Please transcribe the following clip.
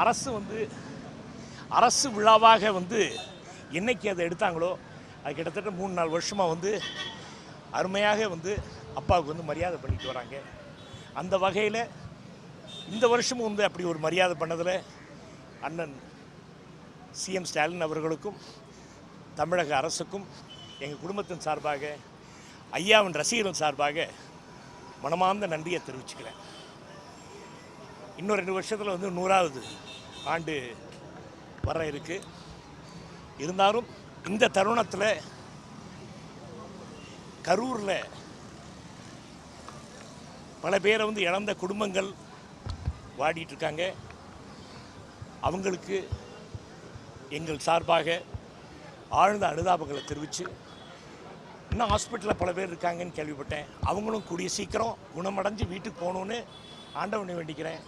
அரசு வந்து அரசு விழாவாக வந்து என்னைக்கு அதை எடுத்தாங்களோ அது கிட்டத்தட்ட மூணு நாலு வருஷமாக வந்து அருமையாக வந்து அப்பாவுக்கு வந்து மரியாதை பண்ணிட்டு வராங்க. அந்த வகையில் இந்த வருஷமும் வந்து அப்படி ஒரு மரியாதை பண்ணதில் அண்ணன் சிஎம் ஸ்டாலின் அவர்களுக்கும் தமிழக அரசுக்கும் எங்கள் குடும்பத்தின் சார்பாக ஐயாவின் ரசிகர்கள் சார்பாக மனமார்ந்த நன்றியை தெரிவிச்சுக்கிறேன். இன்னும் ரெண்டு வருஷத்தில் வந்து நூறாவது ஆண்டு வர இருக்கு. இருந்தாலும் இந்த தருணத்தில் கரூரில் பல பேரை வந்து இழந்த குடும்பங்கள் வாடிட்டுருக்காங்க அவங்களுக்கு எங்கள் சார்பாக ஆழ்ந்த அனுதாபங்களை தெரிவித்து இன்னும் ஹாஸ்பிட்டலில் பல பேர் இருக்காங்கன்னு கேள்விப்பட்டேன். அவங்களும் கூடிய சீக்கிரம் குணமடைஞ்சு வீட்டுக்கு போகணுன்னு ஆண்டவனை வேண்டிக்கிறேன்.